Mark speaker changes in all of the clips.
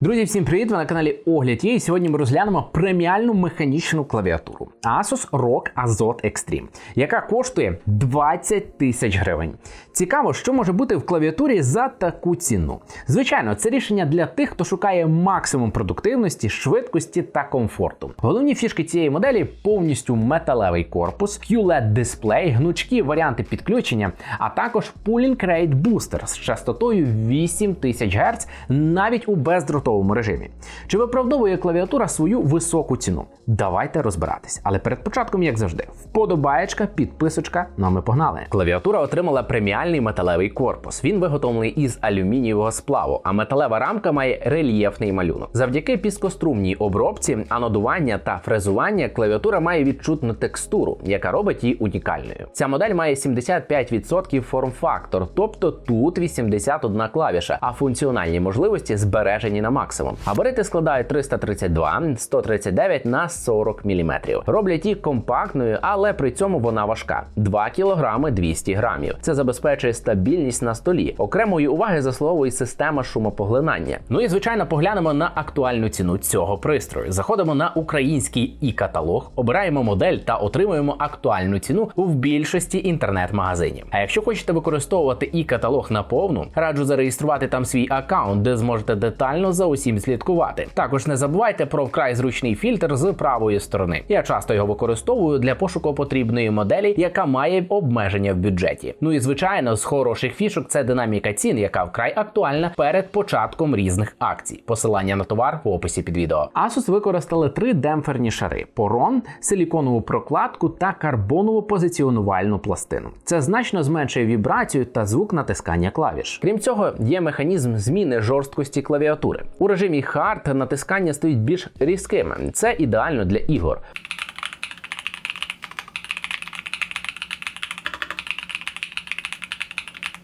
Speaker 1: Друзі, всім привіт! Ви на каналі Огляд є. І сьогодні ми розглянемо преміальну механічну клавіатуру Asus ROG Azot Extreme, яка коштує 20 тисяч гривень. Цікаво, що може бути в клавіатурі за таку ціну. Звичайно, це рішення для тих, хто шукає максимум продуктивності, швидкості та комфорту. Головні фішки цієї моделі повністю металевий корпус, QLED дисплей, гнучкі варіанти підключення, а також Pooling Rate Booster з частотою 8000 Гц навіть у бездротовому режимі. Чи виправдовує клавіатура свою високу ціну? Давайте розбиратись. Але перед початком, як завжди, вподобаєчка, підписочка, ну а ми погнали. Клавіатура отримала преміальний металевий корпус. Він виготовлений із алюмінієвого сплаву, а металева рамка має рельєфний малюнок. Завдяки піскострумній обробці, анодування та фрезування клавіатура має відчутну текстуру, яка робить її унікальною. Ця модель має 75% форм-фактор, тобто тут 81 клавіша, а функціональні можливості збережені на максимум. Габарити складають 332, 139 на 40 мм. Роблять їх компактною, але при цьому вона важка 2 кг 200 грамів. Це забезпечує стабільність на столі. Окремої уваги заслуговує система шумопоглинання. Ну і звичайно, поглянемо на актуальну ціну цього пристрою. Заходимо на український і каталог, обираємо модель та отримуємо актуальну ціну в більшості інтернет-магазинів. А якщо хочете використовувати і каталог наповну, раджу зареєструвати там свій аккаунт, де зможете детально за усім слідкувати. Також не забувайте про вкрай зручний фільтр з правої сторони. Я часто його використовую для пошуку потрібної моделі, яка має обмеження в бюджеті. Ну і звичайно, з хороших фішок це динаміка цін, яка вкрай актуальна перед початком різних акцій. Посилання на товар в описі під відео. Asus використали три демпферні шари: порон, силіконову прокладку та карбонову позиціонувальну пластину. Це значно зменшує вібрацію та звук натискання клавіш. Крім цього, є механізм зміни жорсткості клавіатури. У режимі Hard натискання стоїть більш різкими. Це ідеально для ігор.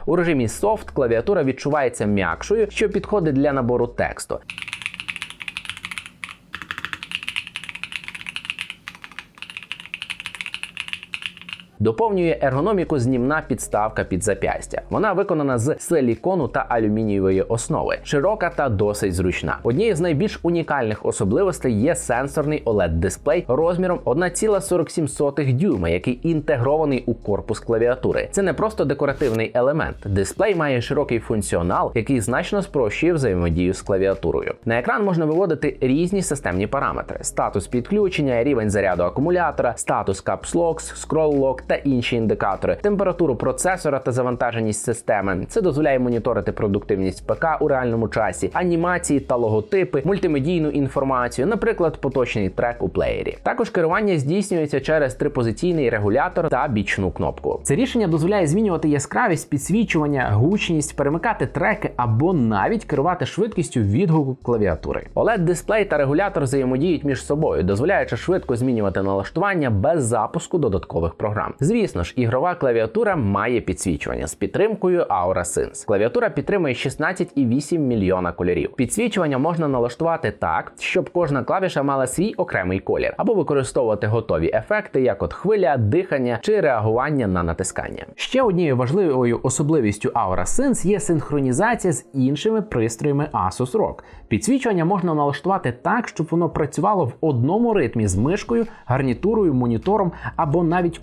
Speaker 1: У режимі Soft клавіатура відчувається м'якшою, що підходить для набору тексту. Доповнює ергономіку знімна підставка під запястя. Вона виконана з силікону та алюмінієвої основи, широка та досить зручна. Однією з найбільш унікальних особливостей є сенсорний oled дисплей розміром 1,47 дюйма, який інтегрований у корпус клавіатури. Це не просто декоративний елемент. Дисплей має широкий функціонал, який значно спрощує взаємодію з клавіатурою. На екран можна виводити різні системні параметри: статус підключення, рівень заряду акумулятора, статус Caps Lock, Scroll Lock інші індикатори, температуру процесора та завантаженість системи. Це дозволяє моніторити продуктивність ПК у реальному часі, анімації та логотипи, мультимедійну інформацію, наприклад, поточний трек у плеєрі. Також керування здійснюється через трипозиційний регулятор та бічну кнопку. Це рішення дозволяє змінювати яскравість, підсвічування, гучність, перемикати треки або навіть керувати швидкістю відгуку клавіатури. oled дисплей та регулятор взаємодіють між собою, дозволяючи швидко змінювати налаштування без запуску додаткових програм. Звісно ж, ігрова клавіатура має підсвічування з підтримкою Aura Sense. Клавіатура підтримує 16,8 мільйона кольорів. Підсвічування можна налаштувати так, щоб кожна клавіша мала свій окремий колір, або використовувати готові ефекти, як от хвиля, дихання чи реагування на натискання. Ще однією важливою особливістю Aura Sense є синхронізація з іншими пристроями Asus ROG. Підсвічування можна налаштувати так, щоб воно працювало в одному ритмі з мишкою, гарнітурою, монітором або навіть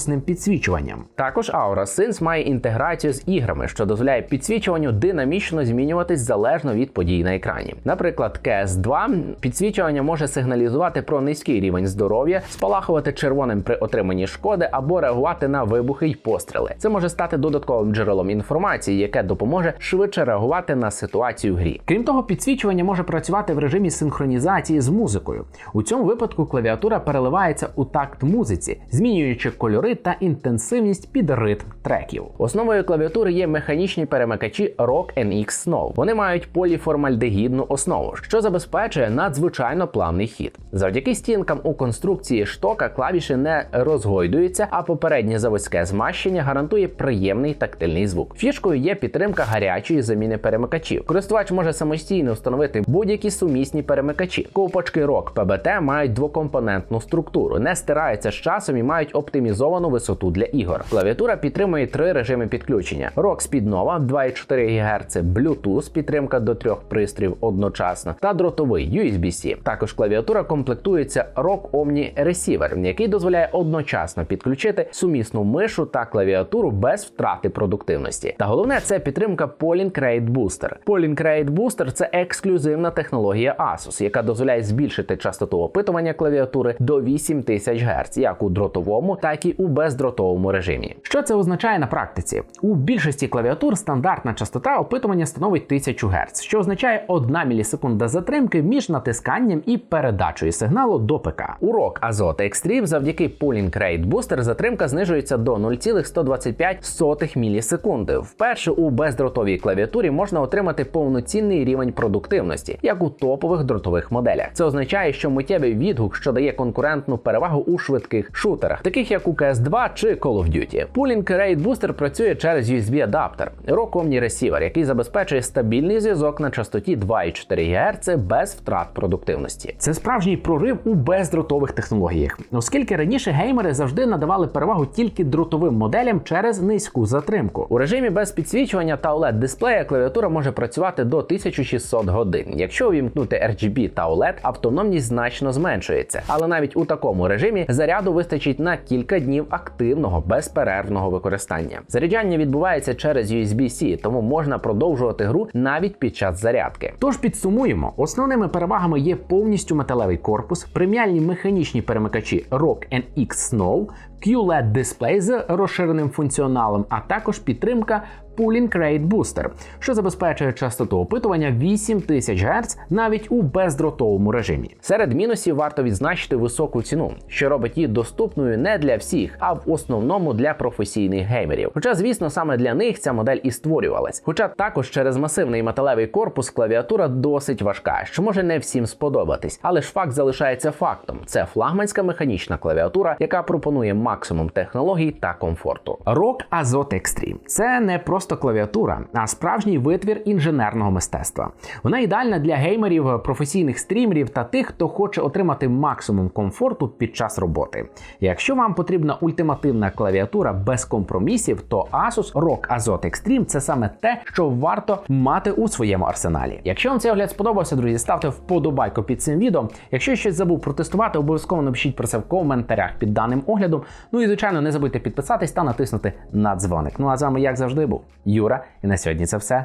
Speaker 1: корпусним підсвічуванням. Також Aura Sense має інтеграцію з іграми, що дозволяє підсвічуванню динамічно змінюватись залежно від подій на екрані. Наприклад, CS2 підсвічування може сигналізувати про низький рівень здоров'я, спалахувати червоним при отриманні шкоди або реагувати на вибухи й постріли. Це може стати додатковим джерелом інформації, яке допоможе швидше реагувати на ситуацію в грі. Крім того, підсвічування може працювати в режимі синхронізації з музикою. У цьому випадку клавіатура переливається у такт музиці, змінюючи кольори та інтенсивність під ритм треків. Основою клавіатури є механічні перемикачі ROG NX Snow. Вони мають поліформальдегідну основу, що забезпечує надзвичайно плавний хід. Завдяки стінкам у конструкції штока клавіші не розгойдуються, а попереднє заводське змащення гарантує приємний тактильний звук. Фішкою є підтримка гарячої заміни перемикачів. Користувач може самостійно встановити будь-які сумісні перемикачі. Ковпачки ROG PBT мають двокомпонентну структуру, не стираються з часом і мають оптимізовану оптимізовану висоту для ігор. Клавіатура підтримує три режими підключення: Nova 2,4 ГГц, Bluetooth, підтримка до трьох пристроїв одночасно, та дротовий USB-C. Також клавіатура комплектується ROG Omni Receiver, який дозволяє одночасно підключити сумісну мишу та клавіатуру без втрати продуктивності. Та головне це підтримка Polling Rate Booster. Polling Rate Booster – це ексклюзивна технологія Asus, яка дозволяє збільшити частоту опитування клавіатури до 8000 Гц, як у дротовому, так і у бездротовому режимі. Що це означає на практиці? У більшості клавіатур стандартна частота опитування становить 1000 Гц, що означає 1 мілісекунда затримки між натисканням і передачею сигналу до ПК. У ROG Azot Extreme завдяки Polling Rate Booster затримка знижується до 0,125 мілісекунди. Вперше у бездротовій клавіатурі можна отримати повноцінний рівень продуктивності, як у топових дротових моделях. Це означає, що миттєвий відгук, що дає конкурентну перевагу у швидких шутерах, таких як у CS2 чи Call of Duty. Pooling Rate Booster працює через USB-адаптер Omni Receiver, який забезпечує стабільний зв'язок на частоті 2,4 ГГц без втрат продуктивності. Це справжній прорив у бездротових технологіях, оскільки раніше геймери завжди надавали перевагу тільки дротовим моделям через низьку затримку. У режимі без підсвічування та oled дисплея клавіатура може працювати до 1600 годин. Якщо увімкнути RGB та OLED, автономність значно зменшується. Але навіть у такому режимі заряду вистачить на кілька днів активного безперервного використання. Заряджання відбувається через USB-C, тому можна продовжувати гру навіть під час зарядки. Тож підсумуємо, основними перевагами є повністю металевий корпус, преміальні механічні перемикачі ROG NX Snow, QLED дисплей з розширеним функціоналом, а також підтримка Pooling Rate Booster, що забезпечує частоту опитування 8000 Гц навіть у бездротовому режимі. Серед мінусів варто відзначити високу ціну, що робить її доступною не для всіх, а в основному для професійних геймерів. Хоча, звісно, саме для них ця модель і створювалась. Хоча також через масивний металевий корпус клавіатура досить важка, що може не всім сподобатись, але ж факт залишається фактом: це флагманська механічна клавіатура, яка пропонує максимум технологій та комфорту. ROG Azot Extreme – це не просто клавіатура, а справжній витвір інженерного мистецтва. Вона ідеальна для геймерів, професійних стрімерів та тих, хто хоче отримати максимум комфорту під час роботи. Якщо вам потрібна ультимативна клавіатура без компромісів, то Asus ROG Azot Extreme – це саме те, що варто мати у своєму арсеналі. Якщо вам цей огляд сподобався, друзі, ставте вподобайку під цим відео. Якщо щось забув протестувати, обов'язково напишіть про це в коментарях під даним оглядом. Ну і звичайно, не забудьте підписатись та натиснути на дзвоник. Ну а з вами, як завжди, був Юра, і на сьогодні це все.